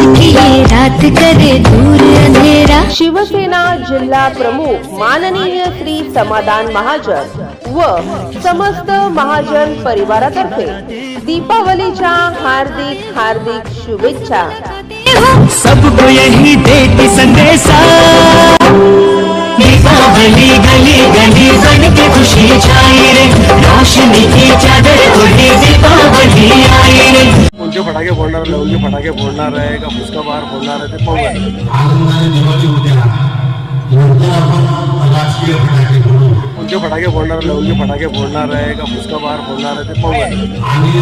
रात करे दूर अंधेरा. शिवसेना जिल्हा प्रमुख माननीय श्री समाधान महाजन व समस्त महाजन परिवारातर्फे दीपावलीच्या हार्दिक हार्दिक शुभेच्छा. सबको यही देती संदेशा. दीपावली गली गली बन के खुशी छाई रे. रोशनी की चादर दीपावली आई रे. कोणते फटाके फोडणार लवंगी फटाके फोडणार आहे का फुसका बार फोडणार आहे ते पाहूया कोणते फटाके फोडणार लवंगी फटाके फोडणार आहे का फुसका बार फोडणार आहे ते पाहूया आणि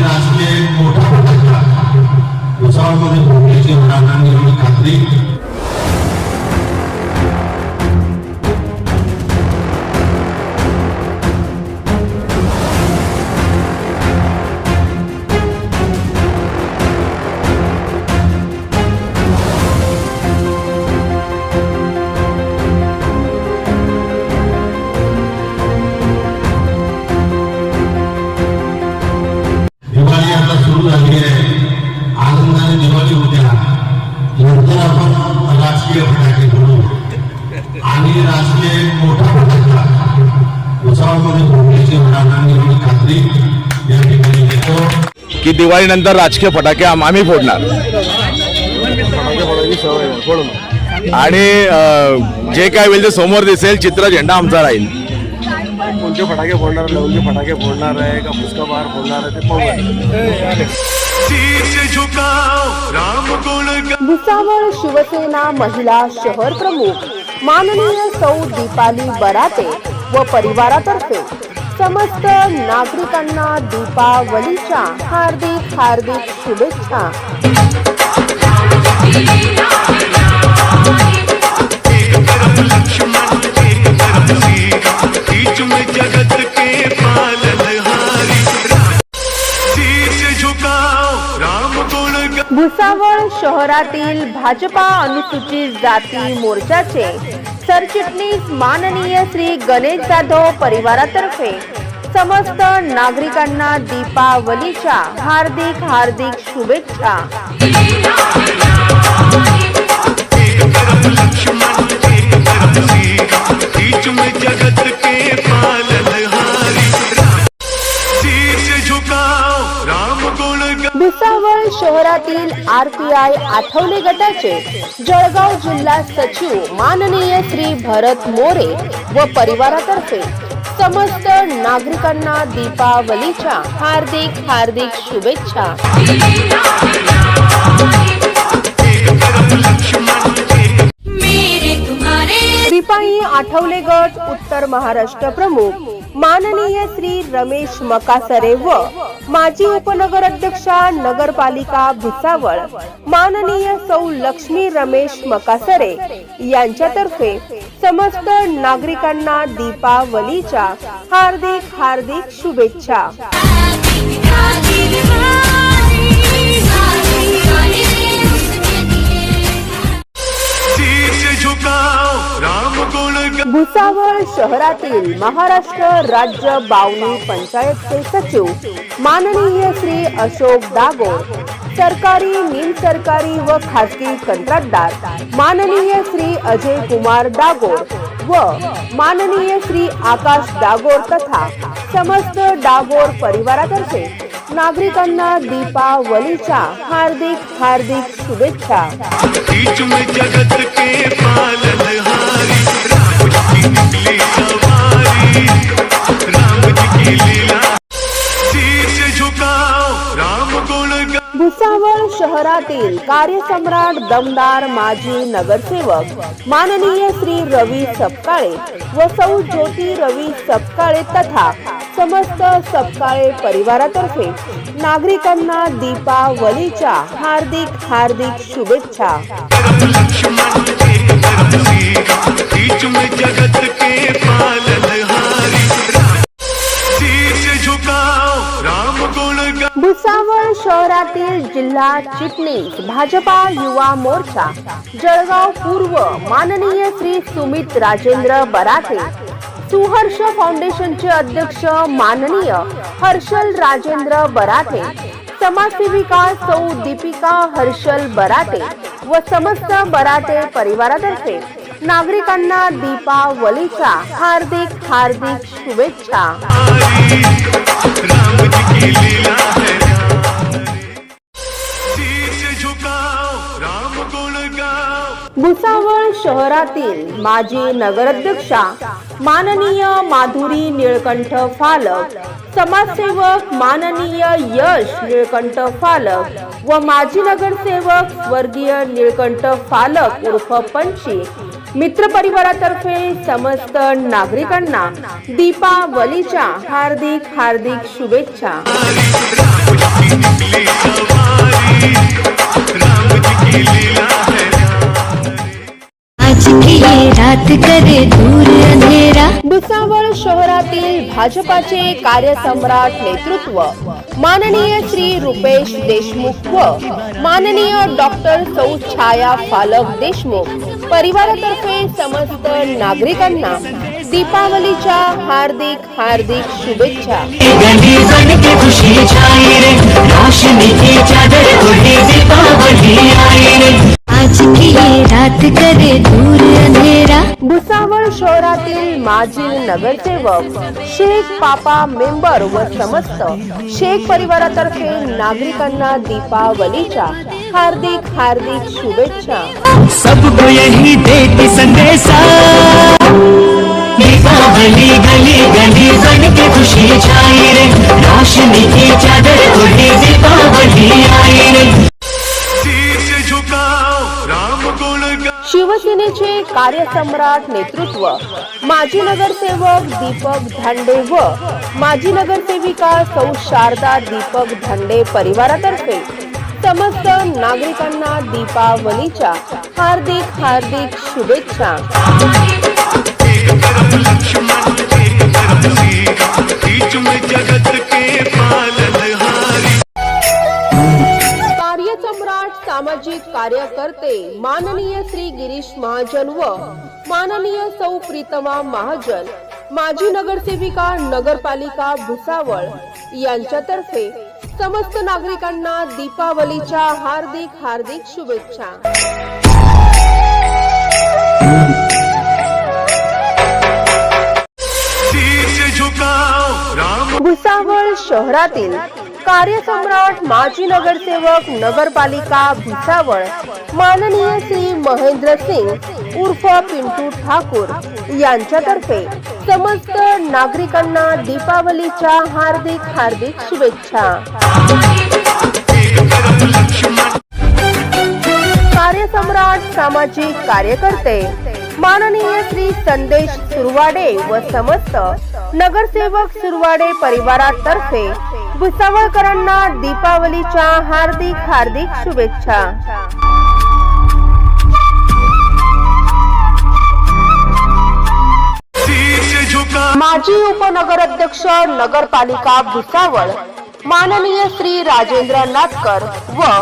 की दिवाळीनंतर राजकीय फटाके आम- आम्ही फोडणार. आणि जे काय होईल ते समोर दिसेल चित्र झेंडा आमचा राहील. कोणते फटाके फोडणार लवंगी फटाके फोडणार आहे का फुसका बार फोडणार आहे ते पाहूया. भुसावळ शिवसेना महिला शहर प्रमुख माननीय सौ दीपाली बराते व परिवारातर्फे समस्त नागरिकांना दीपावलीच्या हार्दिक हार्दिक शुभेच्छा. जगत भुसावळ शहरातील भाजपा अनुसूचित जाती मोर्चाचे सरचिटणीस माननीय श्री गणेश जाधव परिवारातर्फे समस्त नागरिकांना दीपावलीच्या हार्दिक हार्दिक शुभेच्छा. आर पी आय आठवले गटाचे जळगाव जिल्हा सचिव माननीय श्री भरत मोरे व परिवारातर्फे समस्त नागरिकांना दीपावलीच्या हार्दिक हार्दिक शुभेच्छा. रिपाई आठवले गट उत्तर महाराष्ट्र प्रमुख माननीय श्री रमेश मकासरे व माजी उपनगर अध्यक्षा नगरपालिका भुसावळ माननीय सौ लक्ष्मी रमेश मकासरे यांच्यातर्फे समस्त नागरिकांना दीपावलीच्या हार्दिक हार्दिक शुभेच्छा. भुसावळ शहरातील महाराष्ट्र राज्य बावनी पंचायतचे सचिव माननीय श्री अशोक दागोर सरकारी निमसरकारी व खासगी कंत्राटदार माननीय श्री अजय कुमार दागोर व माननीय श्री आकाश डागोर तथा समस्त डागोर परिवारातर्फे नागरिकांना दीपावलीच्या हार्दिक हार्दिक शुभेच्छा. राम जी की लीला झुकाओ राम गुण गा- भुसावळ शहरातील कार्यसम्राट दमदार माजी नगरसेवक माननीय श्री रवी सपकाळे व सौ ज्योती रवी सपकाळे तथा समस्त सपकाळे परिवारातर्फे नागरिकांना दीपावलीच्या हार्दिक हार्दिक शुभेच्छा. भुसावळ शहरातील जिल्हा चिटणीस भाजपा युवा मोर्चा जळगाव पूर्व माननीय श्री सुमित राजेंद्र बराटे सुहर्ष फाउंडेशनचे अध्यक्ष माननीय हर्षल राजेंद्र बराटे समाजसेविका सौ दीपिका हर्षल बराटे व समस्त बराटे परिवारातर्फे नागरिकांना दीपावलीच्या हार्दिक हार्दिक शुभेच्छा. भुसावळ शहरातील माजी नगराध्यक्षा माननीय माधुरी निळकंठ फालक समाजसेवक माननीय यश निळकंठ फालक व माजी नगरसेवक स्वर्गीय निळकंठ फालक उर्फ पंची मित्र परिवारातर्फे समस्त नागरिकांना दीपावलीच्या हार्दिक हार्दिक शुभेच्छा. भुसावळ शहरातील भाजपाचे कार्यसम्राट नेतृत्व माननीय श्री रुपेश देशमुख व माननीय डॉक्टर सौ छाया फालक देशमुख परिवारातर्फे समस्त नागरिकांना दीपावलीच्या हार्दिक हार्दिक शुभेच्छा. रात करे दूर अंधेरा भुसावळ शहरातील माजी नगरसेवक शेख पापा मेंबर व समस्त शेख परिवारातर्फे नागरिकांना दीपावलीच्या हार्दिक हार्दिक शुभेच्छा. सबको यही देती संदेशा. गली गली गली बन की खुशी छाई रे. रोशनी की चादर ओढ़े दीपावली आई रे. शिवसेनेचे कार्यसम्राट नेतृत्व माजी नगरसेवक दीपक धांडे व माजी नगरसेविका सौ शारदा दीपक धांडे परिवारातर्फे समस्त नागरिकांना दीपावलीच्या हार्दिक हार्दिक शुभेच्छा. सामाजिक कार्यकर्ते माननीय श्री गिरीश महाजन व माननीय सौ प्रीतमा महाजन माजी नगरसेविका नगरपालिका भुसावळ यांच्यातर्फे समस्त नागरिकांना दीपावलीच्या हार्दिक हार्दिक शुभेच्छा. भुसावळ शहरातील कार्यसम्राट माजी नगरसेवक नगरपालिका भुसावळ माननीय श्री महेंद्र सिंग उर्फ पिंटू ठाकूर यांच्यातर्फे समस्त नागरिकांना दीपावलीच्या हार्दिक हार्दिक शुभेच्छा. कार्यसम्राट सामाजिक कार्यकर्ते माननीय श्री संदेश सुरवाडे व समस्त नगरसेवक सुरवाडे परिवारातर्फे भुसावळकरांना दीपावलीच्या हार्दिक हार्दिक शुभेच्छा. माजी उपनगराध्यक्ष नगरपालिका भुसावळ माननीय श्री राजेंद्र नाटकर व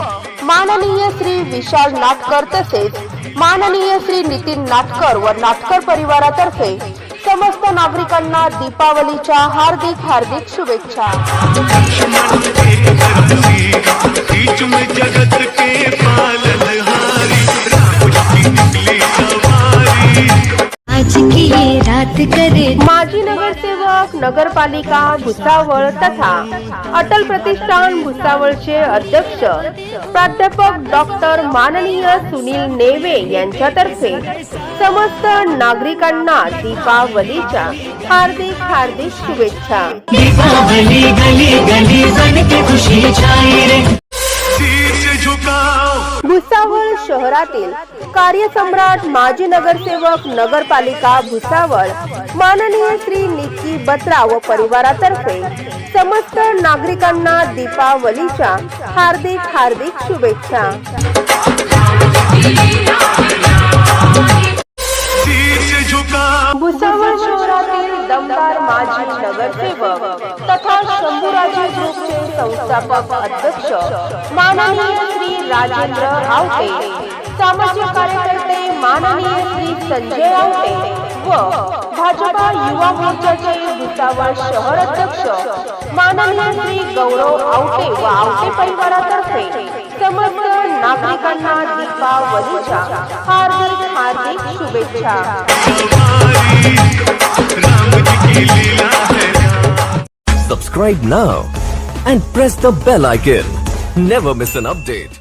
माननीय श्री विशाल नाटकर तसेच माननीय श्री नितीन नाटकर व नाटकर परिवारातर्फे समस्त नागरिकांना दीपावलीच्या हार्दिक हार्दिक शुभेच्छा. माजी नगरसेवक नगरपालिका भुसावळ तथा अटल प्रतिष्ठान भुसावळचे अध्यक्ष प्राध्यापक डॉक्टर माननीय सुनील नेवे यांच्यातर्फे समस्त नागरिकांना दीपावलीच्या हार्दिक हार्दिक शुभेच्छा. दीपावली गली गली के खुशी छाई रे. भुसावळ शहरातील कार्यसम्राट माजी नगरसेवक नगरपालिका भुसावळ माननीय श्री निक्की बत्रा व परिवारातर्फे समस्त नागरिकांना दीपावलीच्या हार्दिक हार्दिक शुभेच्छा. भुसावळ शहरातील दमदार माजी नगरसेवक तथा शंभूराजे ग्रुपचे संस्थापक अध्यक्ष माननीय श्री राजेंद्र आवटे सामाजिक कार्यकर्ते माननीय श्री संजय आवटे व भाजपा युवा मोर्चाचे भुसावळ शहर अध्यक्ष माननीय श्री गौरव आवटे व आवटे परिवारातर्फे समस्त नागरिकांना दीपावलीच्या हार्दिक हार्दिक शुभेच्छा Subscribe now and press the bell icon. Never miss an update.